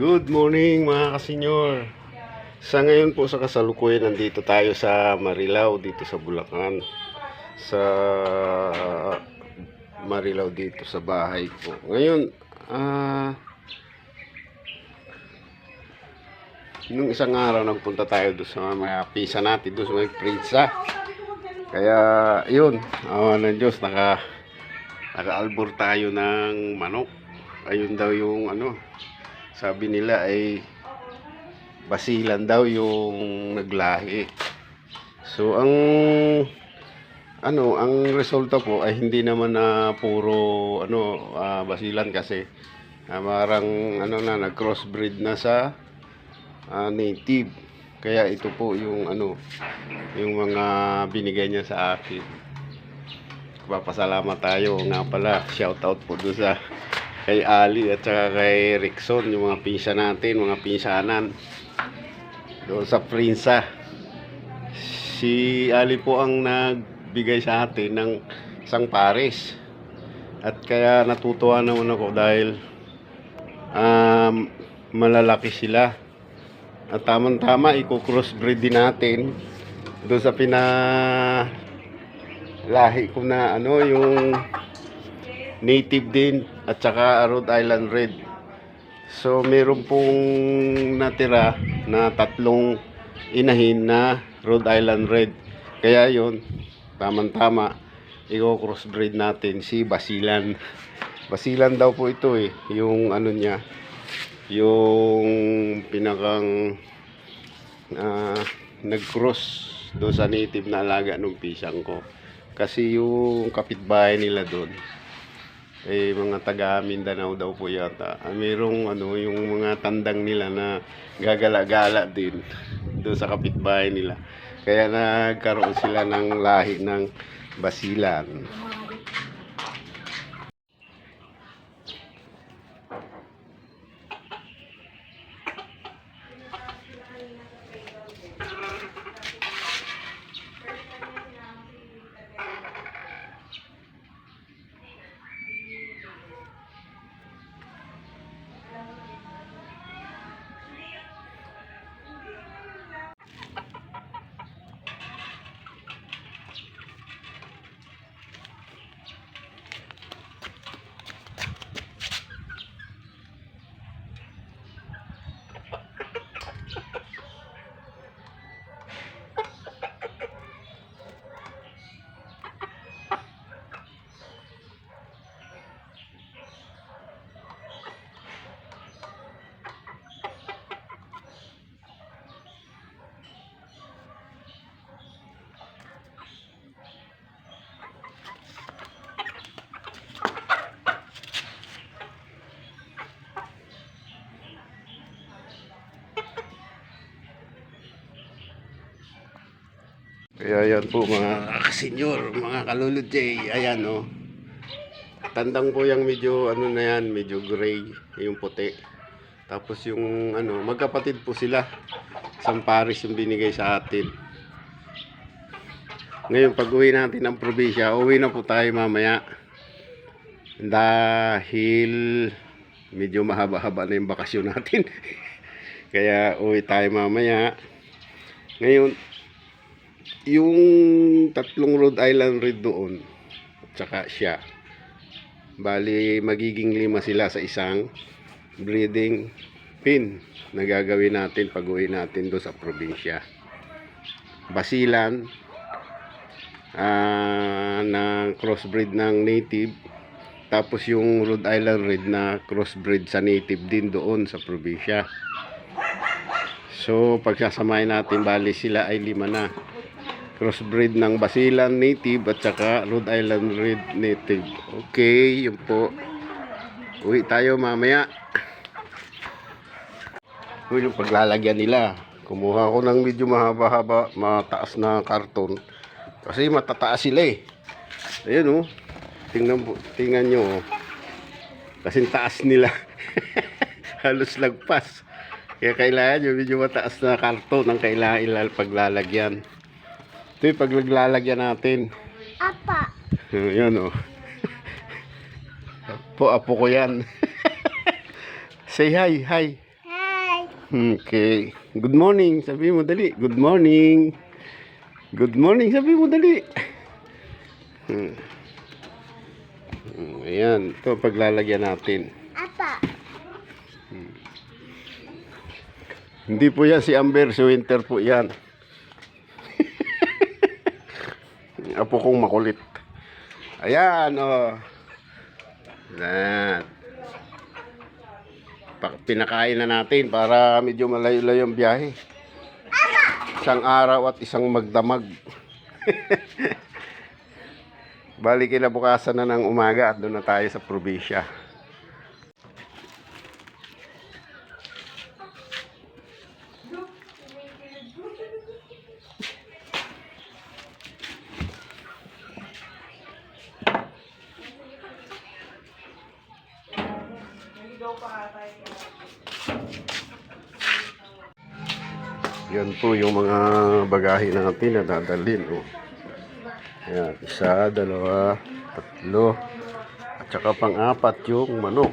Good morning mga kasenyor. Sa ngayon po sa kasalukuyan nandito tayo sa Marilao dito sa Bulacan. Sa Marilao dito sa bahay po. Ngayon, ah nung isang araw nagpunta tayo doon sa mga pisa natin doon sa mga pizza. Kaya yun, awa ng Diyos, naka naka-albor tayo ng manok. Ayun daw yung ano, sabi nila ay basilan daw yung naglahi. So ang ano, ang resulta po ay hindi naman na puro ano ah, basilan kasi ah, marang ano na nag-crossbreed na sa ah, native. Kaya ito po yung ano, yung mga binigay niya sa akin. Papasalamat tayo nga pala. Shout out po doon sa kay Ali at saka kay Rickson, yung mga pinsa natin, mga pinsanan. Doon sa Prinsa. Si Ali po ang nagbigay sa atin ng isang pares. At kaya natutuwa naman ako dahil um, malalaki sila. At tamang-tama, i-crossbreed din natin doon sa pina lahi ko na ano yung native din at saka Rhode Island Red. So meron pong natira na tatlong inahin na Rhode Island Red. Kaya yon tamang-tama i-crossbreed natin si Basilan. Basilan daw po ito eh, yung ano niya, yung pinakang ah, nag-cross doon sa native na alaga ng pisang ko. Kasi yung kapitbahay nila doon, eh mga taga Mindanao daw po yata. Ah, Merong ano yung mga tandang nila na gagala-gala din doon sa kapitbahay nila. Kaya nagkaroon sila ng lahi ng basilan. Kaya yan po mga kasenyor, mga kalulod J, ayan o. Tandang po yung medyo ano na yan, medyo gray, yung puti. Tapos yung ano, magkapatid po sila. Isang pares yung binigay sa atin. Ngayon pag uwi natin ng probinsya, uwi na po tayo mamaya. Dahil medyo mahaba-haba na yung bakasyon natin. Kaya uwi tayo mamaya. Ngayon, yung tatlong Rhode Island Red doon at saka siya. Bali magiging lima sila sa isang breeding pin na gagawin natin pag uwi natin doon sa probinsya. Basilan ah, na crossbreed ng native. Tapos yung Rhode Island Red na crossbreed sa native din doon sa probinsya. So pagsasamahin natin bali sila ay lima na crossbreed ng Basilan native at saka Rhode Island Red native. Okay, yun po. Uwi tayo mamaya. Yun yung paglalagyan nila. Kumuha ko ng medyo mahaba-haba, mataas na karton. Kasi matataas sila eh. Ayun oh. Tingnan, tingnan nyo oh. Kasi taas nila. Halos lagpas. Kaya kailangan yung medyo mataas na karton ang kailangan ilal paglalagyan. Ito yung paglalagyan natin. Apa. Yan o. Apo, apo ko yan. Say hi, hi. Hi. Okay. Good morning. Sabi mo dali. Good morning. Good morning. Sabi mo dali. Hmm. Hmm, Ayan. Ito paglalagyan natin. Apa. Hindi po yan si Amber. Si Winter po yan. Apo kong makulit. Ayan. Oh. Ayan. Pinakain na natin para medyo malayo-layo ang biyahe. Isang araw at isang magdamag. Bali kinabukasan na ng umaga at doon na tayo sa probinsya. Yan po yung mga bagahe natin na dadalhin. Oh. Yan, isa, dalawa, tatlo, at saka pang-apat yung manok.